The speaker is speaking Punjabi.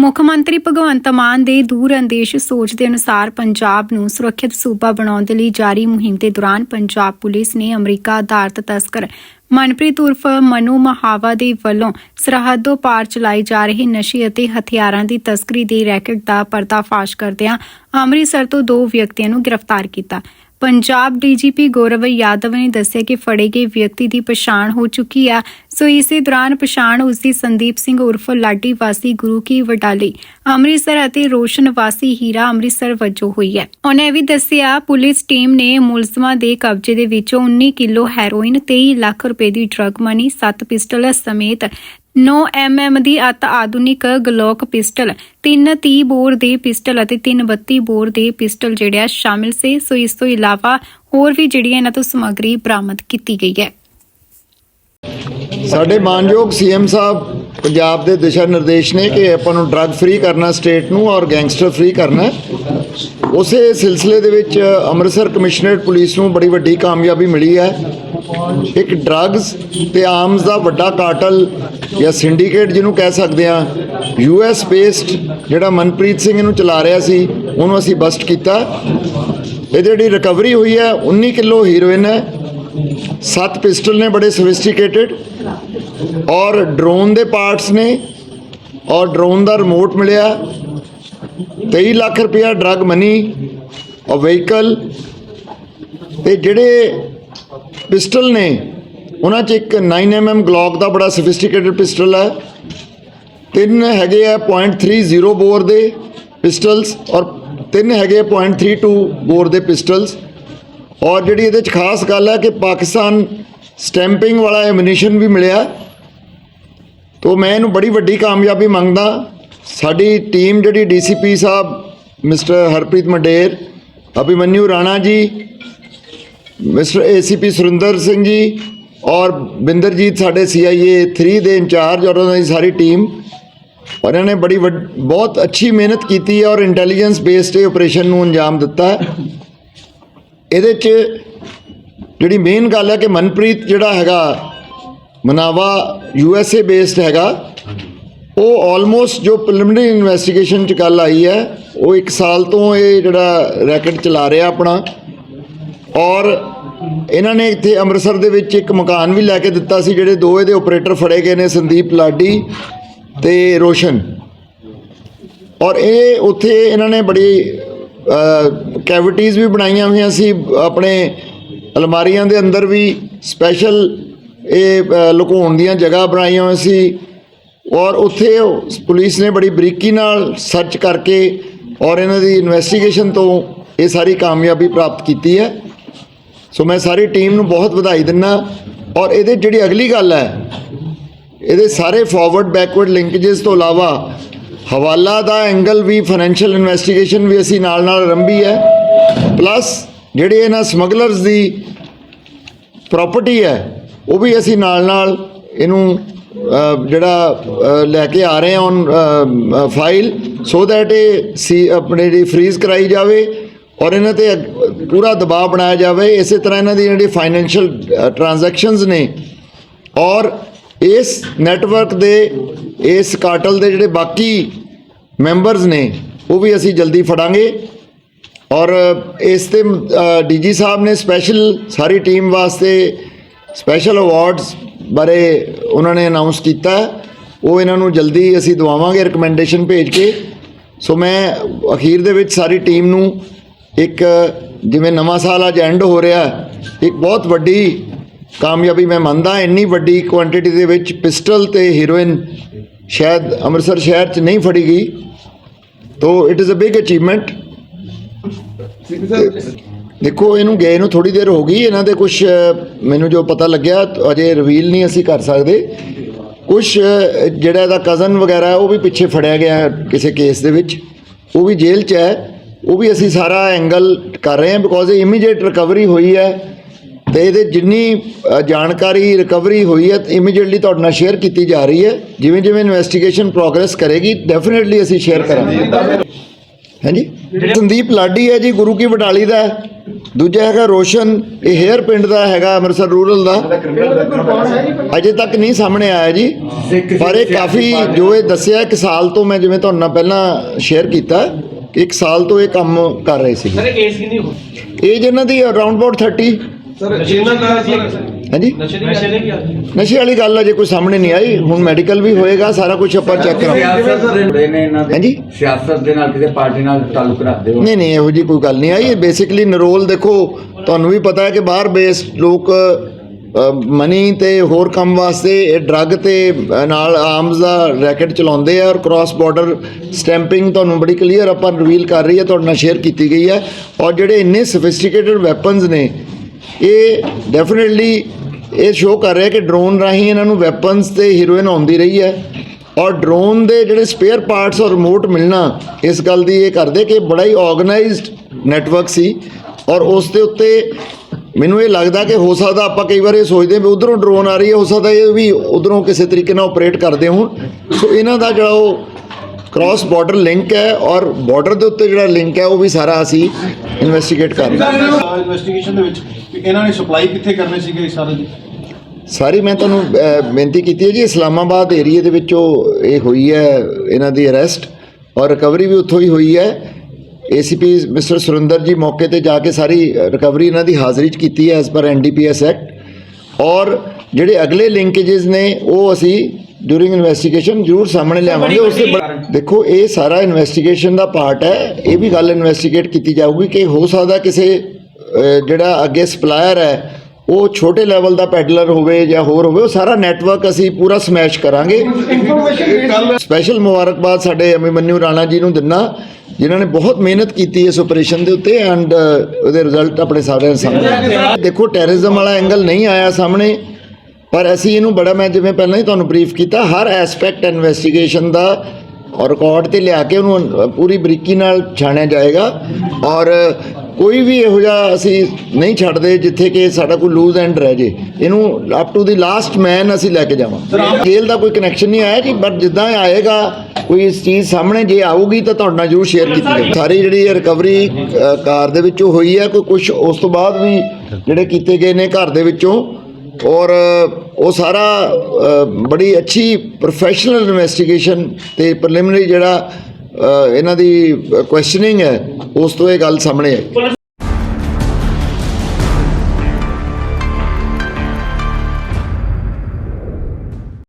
ਮੁੱਖ ਮੰਤਰੀ ਭਗਵੰਤ ਮਾਨ ਦੇ ਦੂਰ ਅੰਦੇਸ਼ ਸੋਚ ਦੇ ਅਨੁਸਾਰ ਪੰਜਾਬ ਨੂੰ ਸੁਰੱਖਿਅਤ ਸੂਬਾ ਬਣਾਉਣ ਦੇ ਲਈ ਜਾਰੀ ਮੁਹਿੰਮ ਦੇ ਦੌਰਾਨ ਪੰਜਾਬ ਪੁਲਿਸ ਨੇ ਅਮਰੀਕਾ ਆਧਾਰਿਤ ਤਸਕਰ ਮਨਪ੍ਰੀਤ ਉਰਫ ਮਨੂ ਮਹਾਵਾ ਦੇ ਵੱਲੋਂ ਸਰਹੱਦੋਂ ਪਾਰ ਚਲਾਈ ਜਾ ਰਹੀ ਨਸ਼ੇ ਅਤੇ ਹਥਿਆਰਾਂ ਦੀ ਤਸਕਰੀ ਦੇ ਰੈਕਟ ਦਾ ਪਰਦਾਫਾਸ਼ ਕਰਦਿਆਂ ਅੰਮ੍ਰਿਤਸਰ ਤੋਂ ਦੋ ਵਿਅਕਤੀਆਂ ਨੂੰ ਗ੍ਰਿਫਤਾਰ ਕੀਤਾ। ਪੰਜਾਬ ਡੀਜੀਪੀ ਗੌਰਵ ਯਾਦਵ ਨੇ ਦੱਸਿਆ ਕਿ ਫੜੇ ਗਏ ਵਿਅਕਤੀ ਦੀ ਪਛਾਣ ਹੋ ਚੁੱਕੀ ਆ। ਸੋ ਇਸੇ ਦੌਰਾਨ ਪਛਾਣ ਉਸ ਦੀ ਸੰਦੀਪ ਸਿੰਘ ਉਰਫ ਲਾਡੀ ਵਾਸੀ, ਗੁਰੂ ਕੀ ਵਡਾਲੀ, ਅੰਮ੍ਰਿਤਸਰ ਅਤੇ ਰੋਸ਼ਨ ਵਾਸੀ ਹੀਰਾ ਅੰਮ੍ਰਿਤਸਰ ਵਜੋਂ ਹੋਈ ਹੈ। ਉਹਨੇ ਵੀ ਦੱਸਿਆ, ਪੁਲਿਸ ਟੀਮ ਨੇ ਮੁਲਜ਼ਮਾਂ ਦੇ ਕਬਜ਼ੇ ਦੇ ਵਿੱਚੋਂ 19 ਕਿਲੋ ਹੈਰੋਇਨ 23 ਲੱਖ ਰੁਪਏ ਦੀ ਡਰੱਗ ਮਨੀ 7 ਪਿਸਟਲ ਸਮੇਤ 9 mm ਦੀ ਅਤ ਆਧੁਨਿਕ ਗਲੋਕ ਪਿਸਟਲ 330 ਬੋਰ ਦੇ ਪਿਸਟਲ ਅਤੇ 332 ਬੋਰ ਦੇ ਪਿਸਟਲ ਜਿਹੜੇ ਸ਼ਾਮਿਲ ਸੀ। ਸੋ ਇਸ ਤੋਂ ਇਲਾਵਾ ਹੋਰ ਵੀ ਜਿਹੜੀ ਇਹਨਾਂ ਤੋਂ ਸਮੱਗਰੀ ਬਰਾਮਦ ਕੀਤੀ ਗਈ ਹੈ। ਸਾਡੇ ਮਾਨਯੋਗ ਸੀਐਮ ਸਾਹਿਬ ਪੰਜਾਬ ਦੇ ਦਿਸ਼ਾ ਨਿਰਦੇਸ਼ ਨੇ ਕਿ ਆਪਾਂ ਨੂੰ ਡਰੱਗ ਫ੍ਰੀ ਕਰਨਾ ਸਟੇਟ ਨੂੰ ਔਰ ਗੈਂਗਸਟਰ ਫ੍ਰੀ ਕਰਨਾ ਉਸੇ ਸਿਲਸਿਲੇ ਦੇ ਵਿੱਚ ਅੰਮ੍ਰਿਤਸਰ ਕਮਿਸ਼ਨਰੇਟ ਪੁਲਿਸ ਨੂੰ ਬੜੀ ਵੱਡੀ ਕਾਮਯਾਬੀ ਮਿਲੀ ਹੈ। ਇੱਕ ਡਰੱਗਸ ਤੇ ਆਰਮਸ ਦਾ ਵੱਡਾ ਕਾਰਟਲ ਜਾਂ ਸਿੰਡੀਕੇਟ ਜਿਹਨੂੰ ਕਹਿ ਸਕਦੇ ਆ ਯੂਐਸ ਬੇਸਡ ਜਿਹੜਾ ਮਨਪ੍ਰੀਤ ਸਿੰਘ ਇਹਨੂੰ ਚਲਾ ਰਿਹਾ ਸੀ, ਉਹਨੂੰ ਅਸੀਂ ਬਸਟ ਕੀਤਾ। ਇਹ ਜਿਹੜੀ ਰਿਕਵਰੀ ਹੋਈ ਹੈ 19 ਕਿਲੋ ਹੀਰੋਇਨ ਹੈ। ਸੱਤ ਪਿਸਟਲ ਨੇ ਬੜੇ ਸੋਫਿਸਟੀਕੇਟਿਡ ਔਰ ਡਰੋਨ ਦੇ ਪਾਰਟਸ ਨੇ ਔਰ ਡਰੋਨ ਦਾ ਰਿਮੋਟ ਮਿਲਿਆ। 23 ਲੱਖ ਰੁਪਇਆ ਡਰੱਗ ਮਨੀ, ਔਰ ਵਹੀਕਲ। ਤੇ ਜਿਹੜੇ ਪਿਸਟਲ ਨੇ, ਉਹਨਾਂ 'ਚ ਇੱਕ 9mm ਗਲੌਕ ਦਾ ਬੜਾ ਸੋਫਿਸਟੀਕੇਟਿਡ ਪਿਸਟਲ ਹੈ। ਤਿੰਨ ਹੈਗੇ ਆ .30 ਬੋਰ ਦੇ ਪਿਸਟਲਸ ਔਰ ਤਿੰਨ ਹੈਗੇ ਆ .32 ਬੋਰ ਦੇ ਪਿਸਟਲਸ। ਔਰ ਜਿਹੜੀ ਇਹਦੇ ਚ ਖਾਸ ਗੱਲ ਹੈ ਕਿ ਪਾਕਿਸਤਾਨ ਸਟੈਂਪਿੰਗ ਵਾਲਾ ਐਮੂਨੀਸ਼ਨ ਵੀ ਮਿਲਿਆ। ਤੋਂ ਮੈਂ ਇਹਨੂੰ ਬੜੀ ਵੱਡੀ ਕਾਮਯਾਬੀ ਮੰਗਦਾ। ਸਾਡੀ ਟੀਮ ਜਿਹੜੀ ਡੀਸੀਪੀ ਸਾਹਿਬ mister Harpreet Mander Abhimanyu Rana ji mister ACP Surinder Singh ji ਔਰ ਬਿੰਦਰਜੀਤ ਸਾਡੇ ਸੀਆਈਏ 3 ਦੇ ਇੰਚਾਰਜ ਔਰ ਉਹਨਾਂ ਦੀ ਸਾਰੀ ਟੀਮ ਔਰ ਇਹਨਾਂ ਨੇ ਬੜੀ ਵੱਡ- ਬਹੁਤ ਅੱਛੀ ਮਿਹਨਤ ਕੀਤੀ ਹੈ ਔਰ ਇੰਟੈਲੀਜੈਂਸ ਬੇਸਡ ਇਹ ਆਪਰੇਸ਼ਨ ਨੂੰ ਅੰਜਾਮ ਦਿੱਤਾ ਇਹਦੇ 'ਚ ਜਿਹੜੀ ਮੇਨ ਗੱਲ ਹੈ ਕਿ ਮਨਪ੍ਰੀਤ ਜਿਹੜਾ ਹੈਗਾ, Manawa U S A based ਹੈਗਾ, ਉਹ ਆਲਮੋਸਟ ਜੋ ਪ੍ਰੀਲਿਮਿਨਰੀ ਇਨਵੈਸਟੀਗੇਸ਼ਨ ਚ ਗੱਲ ਆਈ ਹੈ, ਉਹ 1 ਸਾਲ ਤੋਂ ਇਹ ਜਿਹੜਾ ਰੈਕਟ ਚਲਾ ਰਿਹਾ ਆਪਣਾ। ਔਰ ਇਹਨਾਂ ਨੇ ਇੱਥੇ ਅੰਮ੍ਰਿਤਸਰ ਦੇ ਵਿੱਚ ਇੱਕ ਮਕਾਨ ਵੀ ਲੈ ਕੇ ਦਿੱਤਾ ਸੀ, ਜਿਹੜੇ ਦੋ ਇਹਦੇ ਆਪਰੇਟਰ ਫੜੇ ਗਏ ਨੇ, ਸੰਦੀਪ ਲਾਡੀ ਤੇ ਰੋਸ਼ਨ। ਔਰ ਇਹ ਉੱਥੇ ਇਹਨਾਂ ਨੇ ਬੜੀ ਕੈਵਿਟੀਜ਼ ਵੀ ਬਣਾਈਆਂ ਹੋਈਆਂ ਸੀ, ਆਪਣੇ ਅਲਮਾਰੀਆਂ ਦੇ ਅੰਦਰ ਵੀ ਸਪੈਸ਼ਲ ਇਹ ਲੁਕਾਉਣ ਦੀਆਂ ਜਗ੍ਹਾ ਬਣਾਈਆਂ ਹੋਈਆਂ ਸੀ। ਔਰ ਉੱਥੇ ਪੁਲਿਸ ਨੇ ਬੜੀ ਬਰੀਕੀ ਨਾਲ ਸਰਚ ਕਰਕੇ ਔਰ ਇਹਨਾਂ ਦੀ ਇਨਵੈਸਟੀਗੇਸ਼ਨ ਤੋਂ ਇਹ ਸਾਰੀ ਕਾਮਯਾਬੀ ਪ੍ਰਾਪਤ ਕੀਤੀ ਹੈ। ਸੋ ਮੈਂ ਸਾਰੀ ਟੀਮ ਨੂੰ ਬਹੁਤ ਵਧਾਈ ਦਿੰਦਾ ਔਰ ਇਹਦੇ ਜਿਹੜੀ ਅਗਲੀ ਗੱਲ ਹੈ, ਇਹਦੇ ਸਾਰੇ ਫਾਰਵਰਡ ਬੈਕਵਰਡ ਲਿੰਕੇजेस ਤੋਂ ਇਲਾਵਾ ਹਵਾਲਾ ਦਾ ਐਂਗਲ ਵੀ ਫਾਈਨੈਂਸ਼ੀਅਲ ਇਨਵੈਸਟੀਗੇਸ਼ਨ ਵੀ ਅਸੀਂ ਨਾਲ ਨਾਲ ਆਰੰਭੀ ਹੈ। ਪਲੱਸ ਜਿਹੜੇ ਇਹਨਾਂ ਸਮਗਲਰਸ ਦੀ ਪ੍ਰਾਪਰਟੀ ਹੈ, ਉਹ ਵੀ ਅਸੀਂ ਨਾਲ ਨਾਲ ਇਹਨੂੰ ਜਿਹੜਾ ਲੈ ਕੇ ਆ ਰਹੇ ਹਾਂ ਔਨ ਫਾਈਲ ਸੋ ਦੈਟ ਇਹ ਸੀ, ਆਪਣੇ ਜਿਹੜੀ ਫ੍ਰੀਜ਼ ਕਰਾਈ ਜਾਵੇ ਔਰ ਇਹਨਾਂ ਤੇ ਅਗ- ਪੂਰਾ ਦਬਾਅ ਬਣਾਇਆ ਜਾਵੇ। ਇਸੇ ਤਰ੍ਹਾਂ ਇਹਨਾਂ ਦੀ ਜਿਹੜੀ ਫਾਈਨੈਂਸ਼ੀਅਲ ਟ੍ਰਾਂਜੈਕਸ਼ਨਸ ਨੇ ਔਰ ਇਸ ਨੈਟਵਰਕ ਦੇ, ਇਸ ਕਾਟਲ ਦੇ ਜਿਹੜੇ ਬਾਕੀ ਮੈਂਬਰਸ ਨੇ, ਉਹ ਵੀ ਅਸੀਂ ਜਲਦੀ ਫੜਾਂਗੇ। ਔਰ ਇਸ ਤੇ ਡੀਜੀ ਸਾਹਿਬ ਨੇ ਸਪੈਸ਼ਲ ਸਾਰੀ ਟੀਮ ਵਾਸਤੇ ਸਪੈਸ਼ਲ ਅਵਾਰਡਸ ਬਾਰੇ ਉਹਨਾਂ ਨੇ ਅਨਾਉਂਸ ਕੀਤਾ। ਉਹ ਇਹਨਾਂ ਨੂੰ ਜਲਦੀ ਅਸੀਂ ਦਵਾਵਾਂਗੇ ਰეკਮੈਂਡੇਸ਼ਨ ਭੇਜ ਕੇ। ਸੋ ਮੈਂ ਅਖੀਰ ਦੇ ਵਿੱਚ ਸਾਰੀ ਟੀਮ ਨੂੰ ਇੱਕ, ਜਿਵੇਂ ਨਵਾਂ ਸਾਲ ਅੱਜ ਐਂਡ ਹੋ ਰਿਹਾ, ਇੱਕ ਬਹੁਤ ਵੱਡੀ ਕਾਮਯਾਬੀ ਮੈਂ ਮੰਨਦਾ, ਇੰਨੀ ਵੱਡੀ ਕੁਆਂਟੀਟੀ ਦੇ ਵਿੱਚ ਪਿਸਟਲ ਤੇ ਹੀਰੋਇਨ ਸ਼ਾਇਦ ਅੰਮ੍ਰਿਤਸਰ ਸ਼ਹਿਰ 'ਚ ਨਹੀਂ ਫੜੀ ਗਈ, ਤੋ it is a big achievement ਦੇਖੋ, ਇਹਨੂੰ ਗਏ ਨੂੰ ਥੋੜੀ ਦੇਰ ਹੋ ਗਈ, ਇਹਨਾਂ ਦੇ ਕੁਝ ਮੈਨੂੰ ਜੋ ਪਤਾ ਲੱਗਿਆ, ਅਜੇ ਰਿਵੀਲ ਨਹੀਂ ਅਸੀਂ ਕਰ ਸਕਦੇ। ਕੁਝ ਜਿਹੜਾ ਇਹਦਾ ਕਜ਼ਨ ਵਗੈਰਾ, ਉਹ ਵੀ ਪਿੱਛੇ ਫੜਿਆ ਗਿਆ ਕਿਸੇ ਕੇਸ ਦੇ ਵਿੱਚ। ਉਹ ਵੀ ਜੇਲ੍ਹ 'ਚ ਹੈ। ਉਹ ਵੀ ਅਸੀਂ ਸਾਰਾ ਐਂਗਲ ਕਰ ਰਹੇ ਹਾਂ ਬਿਕੋਜ਼ ਇਹ ਇਮੀਡੀਏਟ ਰਿਕਵਰੀ ਹੋਈ ਹੈ। ਤੇ ਇਹਦੇ ਜਿੰਨੀ ਜਾਣਕਾਰੀ ਰਿਕਵਰੀ ਹੋਈ ਹੈ ਇਮੀਡੀਏਟਲੀ ਤੁਹਾਡੇ ਨਾਲ ਸ਼ੇਅਰ ਕੀਤੀ ਜਾ ਰਹੀ ਹੈ। ਜਿਵੇਂ ਜਿਵੇਂ ਇਨਵੈਸਟੀਗੇਸ਼ਨ ਪ੍ਰੋਗਰੈਸ ਕਰੇਗੀ ਡੈਫੀਨਿਟਲੀ ਅਸੀਂ ਸ਼ੇਅਰ ਕਰਾਂਗੇ। ਹਾਂਜੀ? ਸੰਦੀਪ ਲਾਡੀ ਹੈ ਜੀ ਗੁਰੂ ਕੀ ਬਟਾਲੀ ਦਾ। ਦੂਜਾ ਹੈਗਾ ਰੋਸ਼ਨ ਇਹ ਹੇਅਰ ਪਿੰਡ ਦਾ ਹੈਗਾ ਅੰਮ੍ਰਿਤਸਰ ਰੂਰਲ ਦਾ। ਅਜੇ ਤੱਕ ਨਹੀਂ ਸਾਹਮਣੇ ਆਇਆ ਜੀ। ਪਰ ਇਹ ਕਾਫੀ ਜੋ ਇਹ ਦੱਸਿਆ ਇੱਕ ਸਾਲ ਤੋਂ ਮੈਂ ਜਿਵੇਂ ਤੁਹਾਨੂੰ ਨਾਲ ਪਹਿਲਾਂ ਸ਼ੇਅਰ ਕੀਤਾ ਕਿ ਇੱਕ ਸਾਲ ਤੋਂ ਇਹ ਕੰਮ ਕਰ ਰਹੇ ਸੀ। ਸਰ ਏਜ ਕਿੰਨੀ ਹੋ ਏਜ ਇਹਨਾਂ ਦੀ ਅਰਾਊਂਡ ਅਬਾਊਟ 30 ਸਰ ਇਹਨਾਂ ਦਾ ਸਰ ਹਾਂਜੀ? ਨਸ਼ੇ ਦੀ ਵਾਲੀ ਗੱਲ ਅਜੇ ਕੋਈ ਸਾਹਮਣੇ ਨਹੀਂ ਆਈ। ਹੁਣ ਮੈਡੀਕਲ ਵੀ ਹੋਏਗਾ ਸਾਰਾ ਕੁਝ ਆਪਾਂ ਚੈੱਕ ਕਰਾਂਗੇ। ਸਿਆਸਤ ਦੇ ਜੁੜੇ ਨੇ ਇਹਨਾਂ ਦੇ। ਹਾਂਜੀ? ਸਿਆਸਤ ਦੇ ਨਾਲ ਕਿਸੇ ਪਾਰਟੀ ਨਾਲ ਤਾਲੁਕ ਰੱਖਦੇ ਹੋ। ਨਹੀਂ ਨਹੀਂ ਇਹੋ ਜੀ ਕੋਈ ਗੱਲ ਨਹੀਂ ਆਈ। ਇਹ ਬੇਸਿਕਲੀ ਨਰੋਲ ਦੇਖੋ ਤੁਹਾਨੂੰ ਵੀ ਪਤਾ ਹੈ ਕਿ ਬਾਹਰ ਬੇਸਡ ਲੋਕ ਮਨੀ ਤੇ ਹੋਰ ਕੰਮ ਵਾਸਤੇ ਇਹ ਡਰੱਗ ਤੇ ਅ, ਨਾਲ ਆਰਮਸ ਦਾ ਰੈਕਟ ਚਲਾਉਂਦੇ ਆ ਔਰ ਕ੍ਰਾਸ ਬਾਰਡਰ ਸਟੈਂਪਿੰਗ ਤੁਹਾਨੂੰ ਬੜੀ ਕਲੀਅਰ ਆਪਾਂ ਰਿਵੀਲ ਕਰ ਰਹੀ ਹੈ ਤੁਹਾਡੇ ਨਾਲ ਸ਼ੇਅਰ ਕੀਤੀ ਗਈ ਹੈ। ਔਰ ਜਿਹੜੇ ਇੰਨੇ ਸੋਫਿਸਟੀਕੇਟਡ ਵੈਪਨਸ ਨੇ ਇਹ ਡੈਫੀਨਿਟਲੀ ਇਹ ਸ਼ੋਅ ਕਰ ਰਿਹਾ ਕਿ ਡਰੋਨ ਰਾਹੀਂ ਇਹਨਾਂ ਨੂੰ ਵੈਪਨਸ ਤੇ ਹੀਰੋਇਨ ਆਉਂਦੀ ਰਹੀ ਹੈ ਔਰ ਡਰੋਨ ਦੇ ਜਿਹੜੇ ਸਪੇਅਰ ਪਾਰਟਸ ਔਰ ਰਿਮੋਟ ਮਿਲਣਾ ਇਸ ਗੱਲ ਦੀ ਇਹ ਕਰਦੇ ਕਿ ਬੜਾ ਹੀ ਆਰਗੇਨਾਈਜ਼ਡ ਨੈਟਵਰਕ ਸੀ ਔਰ ਉਸ ਦੇ ਉੱਤੇ ਮੈਨੂੰ ਇਹ ਲੱਗਦਾ ਕਿ ਹੋ ਸਕਦਾ ਆਪਾਂ ਕਈ ਵਾਰ ਇਹ ਸੋਚਦੇ ਵੀ ਉਧਰੋਂ ਡਰੋਨ ਆ ਰਹੀ ਹੈ, ਹੋ ਸਕਦਾ ਇਹ ਵੀ ਉਧਰੋਂ ਕਿਸੇ ਤਰੀਕੇ ਨਾਲ ਆਪਰੇਟ ਕਰਦੇ ਹੋਣ। ਸੋ ਇਹਨਾਂ ਦਾ ਜਿਹੜਾ ਉਹ ਕ੍ਰਾਸ ਬਾਰਡਰ ਲਿੰਕ ਹੈ ਔਰ ਬਾਰਡਰ ਦੇ ਉੱਤੇ ਜਿਹੜਾ ਲਿੰਕ ਹੈ, ਉਹ ਵੀ ਸਾਰਾ ਅਸੀਂ ਇਨਵੈਸਟੀਗੇਟ ਕਰ ਰਹੇ ਹਾਂ। ਇਨਵੈਸਟੀਗੇਸ਼ਨ ਦੇ ਵਿੱਚ ਵੀ ਇਹਨਾਂ ਨੇ ਸਪਲਾਈ ਕਿੱਥੇ ਕਰਨੇ ਸੀਗੇ ਇਹ ਸਾਰੇ ਜੀ ਸਾਰੀ ਮੈਂ ਤੁਹਾਨੂੰ ਅਹ, ਬੇਨਤੀ ਕੀਤੀ ਹੈ ਜੀ ਇਸਲਾਮਾਬਾਦ ਏਰੀਆ ਦੇ ਵਿੱਚੋਂ ਇਹ ਹੋਈ ਹੈ ਇਹਨਾਂ ਦੀ ਅਰੈਸਟ ਔਰ ਰਿਕਵਰੀ ਵੀ ਉੱਥੋਂ ਹੀ ਹੋਈ ਹੈ। ਏਸੀਪੀ ਮਿਸਟਰ ਸੁਰਿੰਦਰ ਜੀ ਮੌਕੇ ਤੇ ਜਾ ਕੇ ਸਾਰੀ ਰਿਕਵਰੀ ਇਹਨਾਂ ਦੀ ਹਾਜ਼ਰੀ 'ਚ ਕੀਤੀ ਹੈ ਐਸ ਪਰ ਐਨਡੀਪੀਐਸ ਐਕਟ ਔਰ ਜਿਹੜੇ ਅਗਲੇ ਲਿੰਕੇजेस ਨੇ ਉਹ ਅਸੀਂ ਡੂਰਿੰਗ ਇਨਵੈਸਟੀਗੇਸ਼ਨ ਜ਼ਰੂਰ ਸਾਹਮਣੇ ਲਿਆਵਾਂਗੇ। ਉਸ ਦੇ ਬ- ਦੇਖੋ ਇਹ ਸਾਰਾ ਇਨਵੈਸਟੀਗੇਸ਼ਨ ਦਾ ਪਾਰਟ ਹੈ। ਇਹ ਵੀ ਗੱਲ ਇਨਵੈਸਟੀਗੇਟ ਕੀਤੀ ਜਾਊਗੀ ਕਿ ਹੋ ਸਕਦਾ ਕਿਸੇ ਜਿਹੜਾ ਅੱਗੇ ਸਪਲਾਇਰ ਹੈ ਉਹ ਛੋਟੇ ਲੈਵਲ ਦਾ ਪੈਡਲਰ ਹੋਵੇ ਜਾਂ ਹੋਰ ਹੋਵੇ ਉਹ ਸਾਰਾ ਨੈਟਵਰਕ ਅਸੀਂ ਪੂਰਾ ਸਮੈਸ਼ ਕਰਾਂਗੇ। ਸਪੈਸ਼ਲ ਮੁਬਾਰਕਬਾਦ ਸਾਡੇ ਅਮਿਮਨਿਊ ਰਾਣਾ ਜੀ ਨੂੰ ਦਿੰਨਾ ਜਿਨ੍ਹਾਂ ਨੇ ਬਹੁਤ ਮਿਹਨਤ ਕੀਤੀ ਇਸ ਆਪਰੇਸ਼ਨ ਦੇ ਉੱਤੇ ਐਂਡ ਉਹਦੇ ਰਿਜ਼ਲਟ ਆਪਣੇ ਸਾਰਿਆਂ ਸਾਹਮਣੇ ਦੇਖੋ ਟੈਰਰਿਜ਼ਮ ਵਾਲਾ ਐਂਗਲ ਨਹੀਂ ਆਇਆ ਸਾਹਮਣੇ ਪਰ ਅਸੀਂ ਇਹਨੂੰ ਬੜਾ ਮੈਂ ਜਿਵੇਂ ਪਹਿਲਾਂ ਹੀ ਤੁਹਾਨੂੰ ਬਰੀਫ ਕੀਤਾ ਹਰ ਐਸਪੈਕਟ ਇਨਵੈਸਟੀਗੇਸ਼ਨ ਦਾ ਔਰ ਰਿਕਾਰਡ ਤੇ ਲਿਆ ਕੇ ਉਹਨੂੰ ਪੂਰੀ ਬਰੀਕੀ ਨਾਲ ਛਾਣਿਆ ਜਾਏਗਾ। ਔਰ ਕੋਈ ਵੀ ਇਹੋ ਜਿਹਾ ਅਸੀਂ ਨਹੀਂ ਛੱਡਦੇ ਜਿੱਥੇ ਕਿ ਸਾਡਾ ਕੋਈ ਲੂਜ਼ ਐਂਡ ਰਹਿ ਜੇ। ਇਹਨੂੰ up to the last man ਅਸੀਂ ਲੈ ਕੇ ਜਾਵਾਂ। ਜੇਲ੍ਹ ਦਾ ਕੋਈ ਕਨੈਕਸ਼ਨ ਨਹੀਂ ਆਇਆ ਜੀ ਬਟ ਜਿੱਦਾਂ ਇਹ ਆਏਗਾ ਕੋਈ ਇਸ ਚੀਜ਼ ਸਾਹਮਣੇ ਜੇ ਆਊਗੀ ਤਾਂ ਤੁਹਾਡੇ ਨਾਲ ਜ਼ਰੂਰ ਸ਼ੇਅਰ ਕੀਤੀ ਜਾਊਗੀ। ਸਾਰੀ ਜਿਹੜੀ ਰਿਕਵਰੀ ਕਾਰ ਦੇ ਵਿੱਚੋਂ ਹੋਈ ਹੈ ਕੋਈ ਕੁਝ ਉਸ ਤੋਂ ਬਾਅਦ ਵੀ ਜਿਹੜੇ ਕੀਤੇ ਗਏ ਨੇ ਘਰ ਦੇ ਵਿੱਚੋਂ। ਔਰ ਉਹ ਸਾਰਾ ਬੜੀ ਅੱਛੀ ਪ੍ਰੋਫੈਸ਼ਨਲ ਇਨਵੈਸਟੀਗੇਸ਼ਨ ਤੇ ਪ੍ਰੀਲਿਮਿਨਰੀ ਜਿਹੜਾ ਇਹਨਾਂ ਦੀ ਕੁਐਸਚਨਿੰਗ ਹੈ ਉਸ ਤੋਂ ਇਹ ਗੱਲ ਸਾਹਮਣੇ ਆਈ।